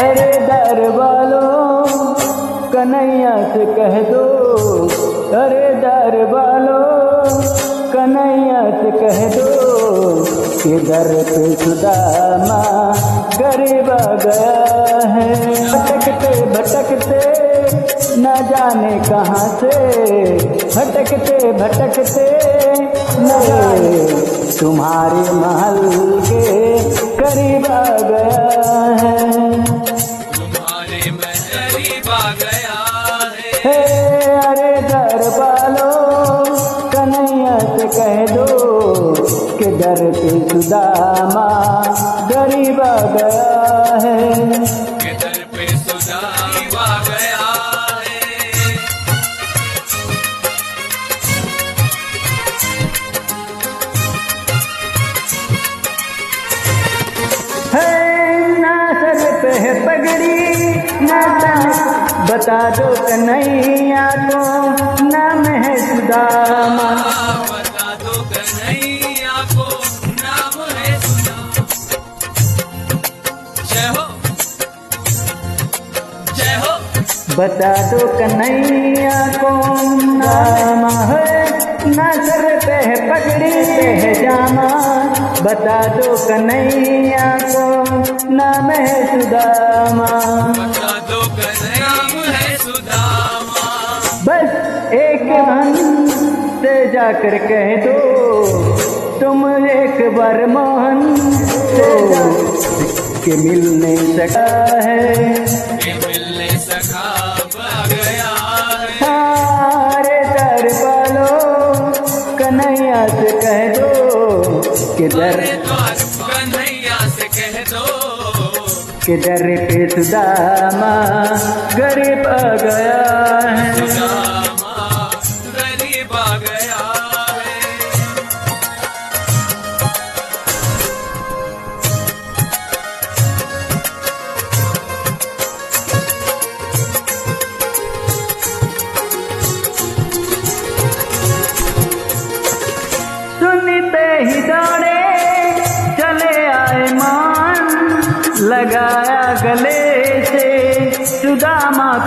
अरे दर वालों, कन्हैया से कह दो। अरे दर वालों, कन्हैया से कह दो कि दर पे सुदामा गरीबा गया है। भटकते भटकते, न जाने कहाँ से। भटकते भटकते, न तुम्हारे महल के है अरे वालो कन्हैया से कह दो कि दर पे सुदामा गरीब गया है। है पगड़ी बता दो कन्हैया को, नाम है सुदामा। बता दो कन्हैया को नाम है सुदामा जय हो जय हो बता दो कन्हैया को पगड़ी पे जामा। बता दो कन्हैया को नाम है सुदामा। बता दो कन्हैया नाम है सुदामा। बस एक मन से जाकर कह दो तुम एक बार मोहन से के मिल नहीं सका है दो कि दर अरे कन्हैया से कह दो। पे सुदामा गरीब आ गया है। सुदामा गरीब आ गया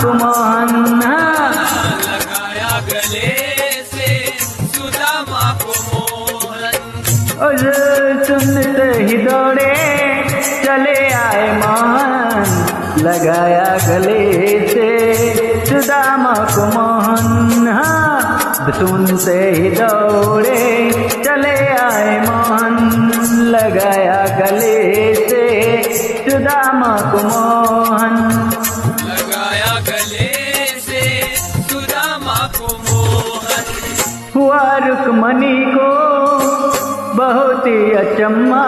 को हाँ। लगाया गले से सुदामा को मोहन और सुनते ही दौड़े, चले आए मोहन लगाया गले से सुदामा को मोहन हाँ। सुनते ही दौड़े, चले आए मोहन लगाया गले से सुदामा को मोहन रुकमणी को बहुत ही अचम्मा।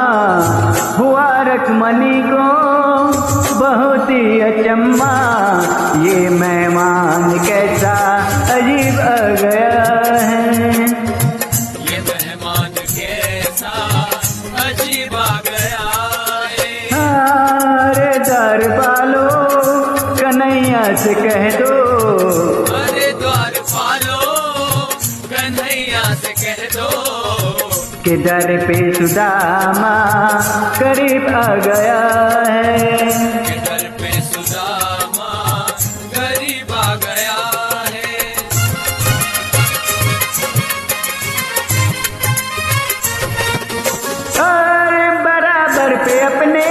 हुआ रुकमणी को बहुत ही अचम्मा। ये मेहमान कैसा अजीब आ गया है। ये मेहमान कैसा अजीब आ गया है। अरे दर वालो कन्हैया से कह दो। अरे द्वार पालो कह दो कि दर पे सुदामा करीब आ गया है? सुदामा गरीब आ गया है बराबर पे अपने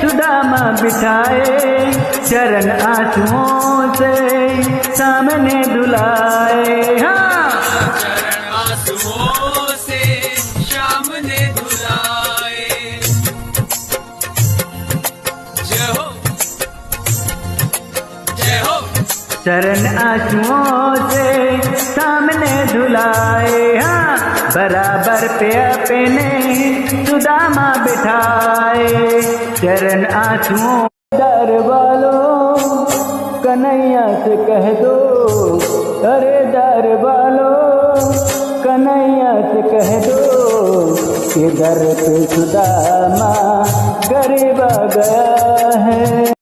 सुदामा बिठाए चरण आंसुओं से सामने दुलाए। हाँ। चरण आंसुओं से सामने धुलाए हाँ बराबर पे अपने सुदामा बिठाए। चरण आंसुओं डर वालों, कन्हैया से कह दो, अरे दर वालों। कन्हैया से कह दो कि दर पे गरीब आ गया है।